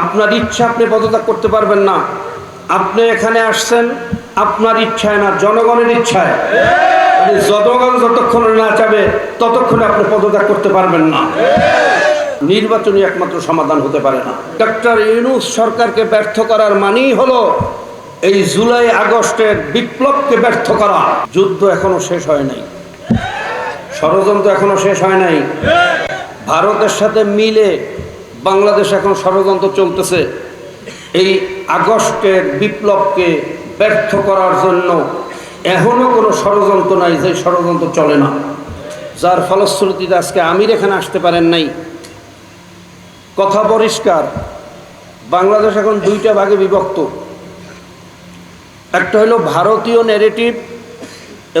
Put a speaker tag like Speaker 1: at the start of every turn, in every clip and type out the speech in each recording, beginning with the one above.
Speaker 1: আপনার ইচ্ছা আপনি পদত্যাগ করতে পারবেন না। আপনি এখানে আসছেন, আপনার ইচ্ছায় না, জনগণের ইচ্ছায়। মানে জনগণ যতক্ষণ না চাবে ততক্ষণে আপনি পদত্যাগ করতে পারবেন না। নির্বাচনই একমাত্র সমাধান হতে পারে না। ডক্টর ইউনুস সরকারকে ব্যর্থ করার মানেই হলো এই জুলাই আগস্টের বিপ্লবকে ব্যর্থ করা। যুদ্ধ এখনও শেষ হয় নাই। ষড়যন্ত্র এখনও শেষ হয় নাই। ভারতের সাথে মিলে বাংলাদেশ এখন ষড়যন্ত্র চলতেছে। এই আগস্টের বিপ্লবকে ব্যর্থ করার জন্য এখনও কোনো ষড়যন্ত্র নাই, যে ষড়যন্ত্র চলে না। যার ফলশ্রুতিতে আজকে আমির এখানে আসতে পারেন নাই। কথা পরিষ্কার, বাংলাদেশ এখন দুইটা ভাগে বিভক্ত। একটা হলো ভারতীয় নেরেটিভ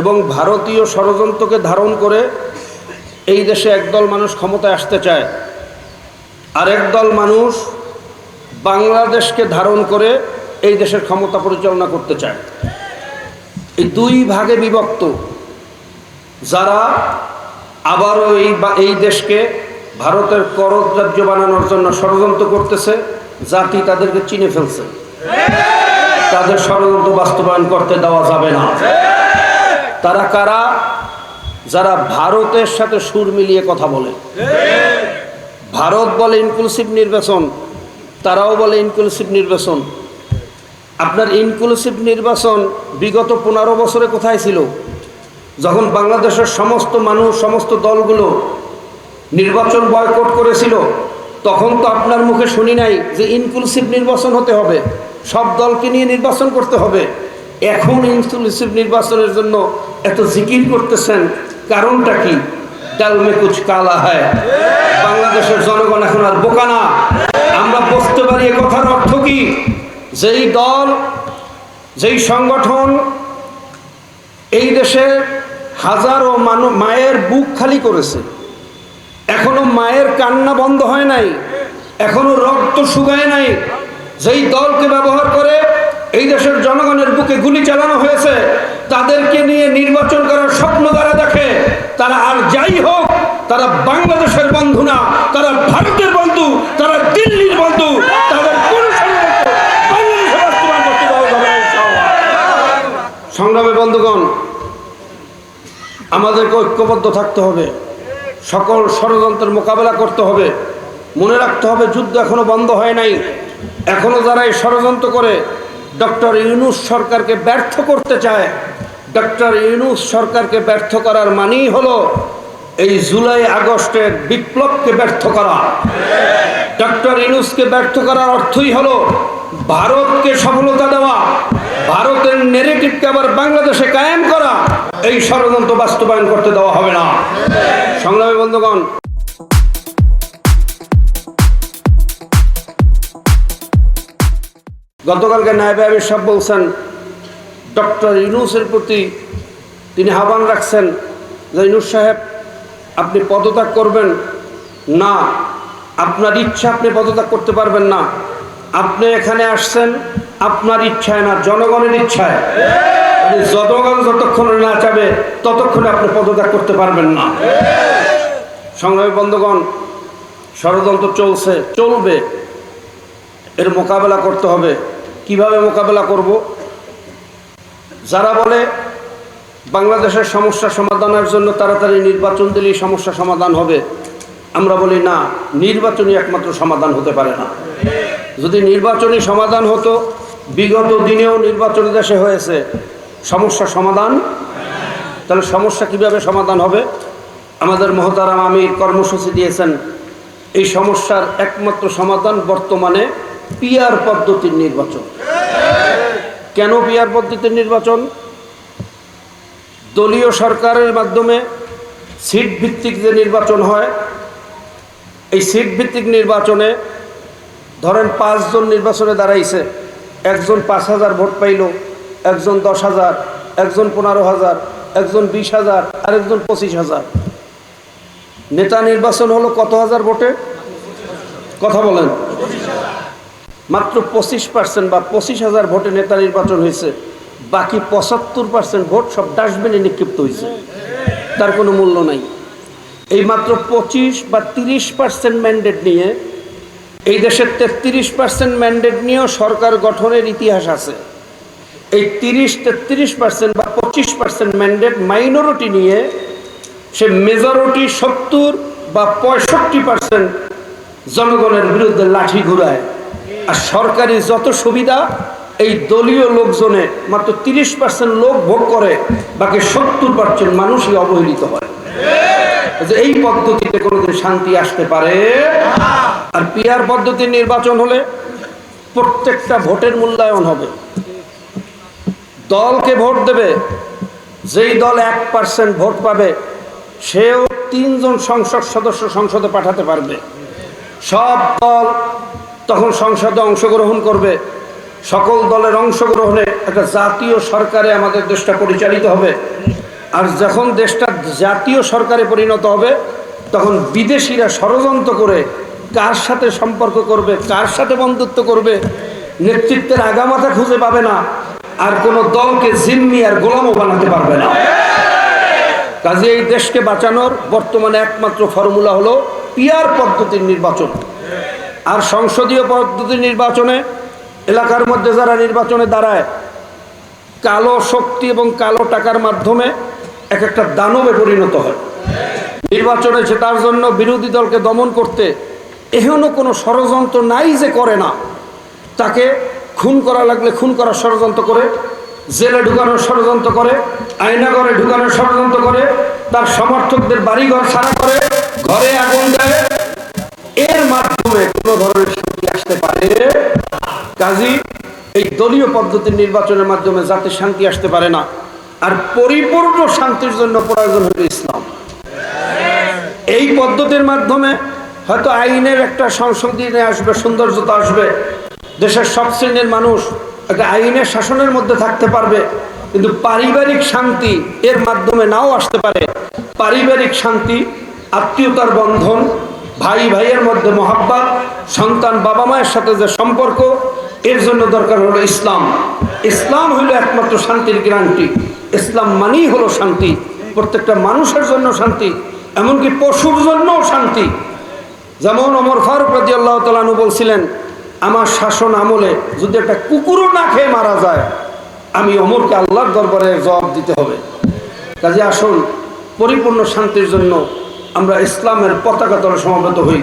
Speaker 1: এবং ভারতীয় ষড়যন্ত্রকে ধারণ করে এই দেশে একদল মানুষ ক্ষমতায় আসতে চায়। আরেক দল মানুষ বাংলাদেশকে ধারণ করে এই দেশের ক্ষমতা পরিচালনা করতে চায়। এই দুই ভাগে বিভক্ত। যারা আবারও এই এই দেশকে ভারতের করজ রাজ্য বানানোর জন্য ষড়যন্ত্র করতেছে, জাতি তাদেরকে চিনে ফেলছে। তাদের ষড়যন্ত্র বাস্তবায়ন করতে দেওয়া যাবে না। তারা কারা? যারা ভারতের সাথে সুর মিলিয়ে কথা বলে। ভারত বলে ইনক্লুসিভ নির্বাচন, তারাও বলে ইনক্লুসিভ নির্বাচন। আপনার ইনক্লুসিভ নির্বাচন বিগত পনেরো বছরে কোথায় ছিল? যখন বাংলাদেশের সমস্ত মানুষ, সমস্ত দলগুলো নির্বাচন বয়কট করেছিল, তখন তো আপনার মুখে শুনি নাই যে ইনক্লুসিভ নির্বাচন হতে হবে। সব দলকে নিয়ে নির্বাচন করতে হবে। এখন ইনক্লুসিভ নির্বাচনের জন্য এত জিকির করতেছেন, কারণটা কি? ডাল মে কুচ কালা হয়। বাংলাদেশের জনগণ এখন আর বোকা না। আমরা বুঝতে পারি এ কথার অর্থ কি? যেই দল, যেই সংগঠন এই দেশে হাজারো মানুষ মায়ের বুক খালি করেছে। এখনও মায়ের কান্না বন্ধ হয় নাই। এখনও রক্ত শুকায় নাই। যেই দলকে ব্যবহার করে এই দেশের জনগণের বুকে গুলি চালানো হয়েছে, তাদেরকে নিয়ে নির্বাচন করার স্বপ্ন যারা দেখে, তারা আর যাই হোক তারা বাংলাদেশের বন্ধু না, তারা ভারতের বন্ধু, তারা দিল্লির বন্ধু, তাদের। সংগ্রামী বন্ধুগণ, আমাদেরকে ঐক্যবদ্ধ থাকতে হবে, সকল ষড়যন্ত্রের মোকাবেলা করতে হবে। মনে রাখতে হবে, যুদ্ধ এখনও বন্ধ হয় নাই। এখনও যারা এই ষড়যন্ত্র করে, ডক্টর ইউনুস সরকারকে ব্যর্থ করতে চায়, ডক্টর ইউনুস সরকারকে ব্যর্থ করার মানেই হলো এই জুলাই আগস্টের বিপ্লবকে ব্যর্থ করা। ডক্টর ইউনুসকে ব্যর্থ করার অর্থই হলো ভারতকে সফলতা দেওয়া। ভারতের নেগেটিভকে আবার বাংলাদেশে কায়েম করা। এই ষড়যন্ত্র বাস্তবায়ন করতে দেওয়া হবে না। সংগ্রামী বন্ধুগণ, গতকালকে নায়ব আবির সাহেব বলছেন, ডক্টর ইউনুসের প্রতি তিনি আহ্বান রাখছেন যে ইউনুস সাহেব আপনি পদত্যাগ করবেন? না। আপনার ইচ্ছা আপনি পদত্যাগ করতে পারবেন না। আপনি এখানে আসছেন আপনার ইচ্ছায় না, জনগণের ইচ্ছায়। মানে জনগণ যতক্ষণ না চাবে, ততক্ষণে আপনি পদত্যাগ করতে পারবেন না। সংগ্রামী বন্ধুগণ, ষড়যন্ত্র চলছে, চলবে। এর মোকাবেলা করতে হবে। কীভাবে মোকাবেলা করব? যারা বলে বাংলাদেশের সমস্যা সমাধানের জন্য তাড়াতাড়ি নির্বাচন দিলেই সমস্যা সমাধান হবে। আমরা বলি, না, নির্বাচনই একমাত্র সমাধান হতে পারে না। যদি নির্বাচনী সমাধান হতো, বিগত দিনেও নির্বাচন দেশে হয়েছে সমস্যা সমাধান। তাহলে সমস্যা কীভাবে সমাধান হবে? আমাদের মহতারাম আমির কর্মসূচি দিয়েছেন, এই সমস্যার একমাত্র সমাধান বর্তমানে পিয়ার পদ্ধতির নির্বাচন। কেন পিয়ার পদ্ধতির নির্বাচন? দলীয় সরকারের মাধ্যমে সিট ভিত্তিক যে নির্বাচন হয়, এই সিট ভিত্তিক নির্বাচনে ধরেন পাঁচজন নির্বাচনে দাঁড়াইছে, একজন পাঁচ হাজার ভোট পাইল, একজন দশ হাজার, একজন পনেরো হাজার, একজন বিশ হাজার আর একজন পঁচিশ হাজার। নেতা নির্বাচন হলো কত হাজার ভোটে? কথা বলেন। মাত্র পঁচিশ পার্সেন্ট বা পঁচিশ হাজার ভোটে নেতা নির্বাচন হয়েছে। বাকি পঁচাত্তর পার্সেন্ট ভোট সব ডাস্টবিনে নিক্ষিপ্ত হয়েছে। তার কোনো মূল্য নাই। এই মাত্র পঁচিশ বা তিরিশ পার্সেন্ট ম্যান্ডেট নিয়ে এই দেশের তেত্রিশ পার্সেন্ট ম্যান্ডেট নিয়েও সরকার গঠনের ইতিহাস আছে। এই তিরিশ, তেত্রিশ পার্সেন্ট বা পঁচিশ পার্সেন্ট ম্যান্ডেট মাইনরিটি নিয়ে সে মেজরিটি সত্তর বা পঁয়ষট্টি পার্সেন্ট জনগণের বিরুদ্ধে লাঠি ঘুরায়। আর সরকারি যত সুবিধা এই দলীয় লোকজনে মাত্র তিরিশ পার্সেন্ট লোক ভোগ করে, বাকি সত্তর পার্সেন্ট মানুষই অবহেলিত হয়। যে এই পদ্ধতিতে কোনোদিন শান্তি আসতে পারে, আর পিয়ার পদ্ধতির নির্বাচন হলে প্রত্যেকটা ভোটের মূল্যায়ন হবে। দলকে ভোট দেবে, যেই দল এক পার্সেন্ট ভোট পাবে, সেও তিনজন সংসদ সদস্য সংসদে পাঠাতে পারবে। সব দল তখন সংসদে অংশগ্রহণ করবে। সকল দলের অংশগ্রহণে একটা জাতীয় সরকারে আমাদের দেশটা পরিচালিত হবে। আর যখন দেশটা জাতীয় সরকারে পরিণত হবে, তখন বিদেশিরা ষড়যন্ত্র করে কার সাথে সম্পর্ক করবে, কার সাথে বন্ধুত্ব করবে, নেতৃত্বের আগামাথা খুঁজে পাবে না, আর কোনো দলকে জিম্মি আর গোলামও বানাতে পারবে না। কাজে এই দেশকে বাঁচানোর বর্তমানে একমাত্র ফর্মুলা হলো পিয়ার পদ্ধতির নির্বাচন। আর সংসদীয় পদ্ধতির নির্বাচনে এলাকার মধ্যে যারা নির্বাচনে দাঁড়ায়, কালো শক্তি এবং কালো টাকার মাধ্যমে এক একটা দানবে পরিণত হয়। নির্বাচনে জেতার জন্য বিরোধী দলকে দমন করতে এহেন কোনো ষড়যন্ত্র নাই যে করে না। তাকে খুন করা লাগলে খুন করার ষড়যন্ত্র করে, জেলে ঢুকানোর ষড়যন্ত্র করে আয়নাগরে ঢুকানোর ষড়যন্ত্র করে, তার সমর্থকদের বাড়িঘর সারা করে, ঘরে আগুন দেয়। এর মাধ্যমে কোনো ধরনের শক্তি আসতে পারে। কাজী, এই দলীয় পদ্ধতির নির্বাচনের মাধ্যমে যাতে শান্তি আসতে পারে না, আর পরিপূর্ণ শান্তির জন্য প্রয়োজন হলো ইসলাম। এই পদ্ধতির মাধ্যমে হয়তো আইনের একটা সংশোধনে আসবে সৌন্দর্যতা আসবে। দেশের সব শ্রেণির মানুষ একটা আইনের শাসনের মধ্যে থাকতে পারবে, কিন্তু পারিবারিক শান্তি এর মাধ্যমে নাও আসতে পারে। পারিবারিক শান্তি, আত্মীয়তার বন্ধন ভাই ভাইয়ের মধ্যে মহাব্বা সন্তান বাবা মায়ের সাথে যে সম্পর্ক এর জন্য দরকার হলো ইসলাম। ইসলাম হলো একমাত্র শান্তির গ্যারান্টি ইসলাম মানেই হলো শান্তি। প্রত্যেকটা মানুষের জন্য শান্তি, এমনকি পশুর জন্যও শান্তি। যেমন অমর ফারুক রাজি আল্লাহ তালু বলছিলেন, আমার শাসন আমলে যদি একটা কুকুরও না খেয়ে মারা যায়, আমি অমরকে আল্লাহর দরবারে জবাব দিতে হবে। কাজে আসুন, পরিপূর্ণ শান্তির জন্য আমরা ইসলামের পতাকা তলে সমবেত হই।